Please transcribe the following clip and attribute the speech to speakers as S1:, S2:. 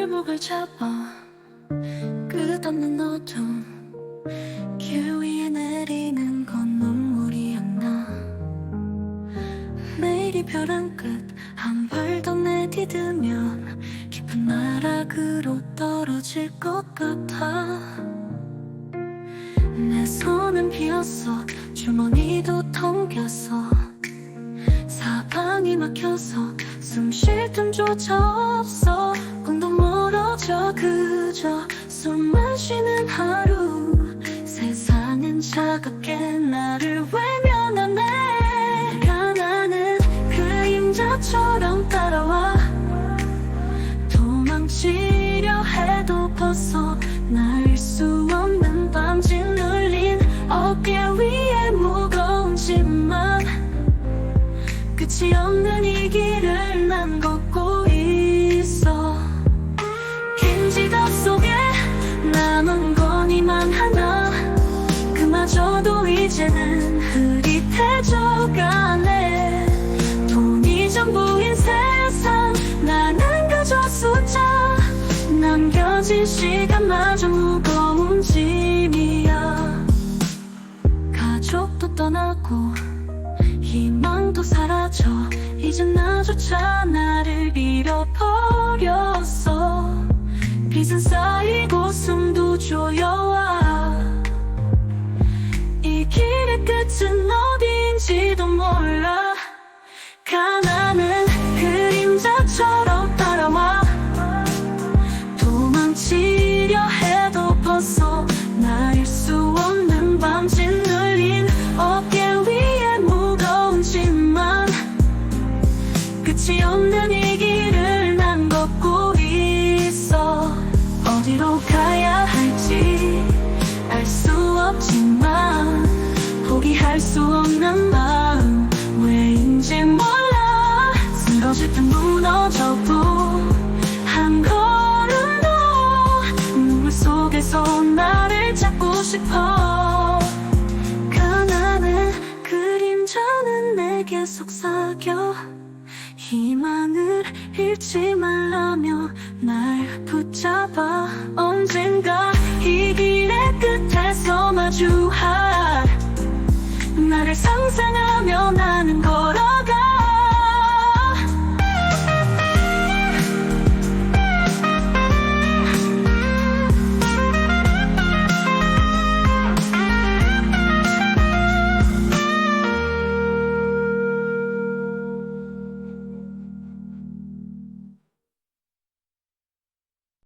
S1: 골목을 잡아 끝없는 어둠 길 위에 내리는 건 눈물이었나? 매일이 벼랑 끝한 발 더 내디디면 깊은 나락으로 떨어질 것 같아. 내 손은 비었어 주머니도 텅 비었어 사방이 막혀서 숨 쉴 틈조차 없어 멀어져 그저 숨만 쉬는 하루. 세상은 차갑게 나를 외면하네. 가나는 그림자처럼 따라와. 도망치려 해도 벗어 시간마저 무거운 짐이야. 가족도 떠나고 희망도 사라져. 이젠 나조차 나를 잃어버렸어. 빚은 쌓이고 숨도 조여와. 이 길의 끝은 어딘지도 몰라. 가나 수 없는 마음. 왜인지 몰라. 쓰러질 듯 무너져도 한 걸음 더 눈물 속에서 나를 찾고 싶어. 가난한 그림자는 내게 속삭여. 희망을 잃지 말라며 날 붙잡아. 언젠가 이 길의 끝에서 마주할 나를 상상하며 나는 걸어가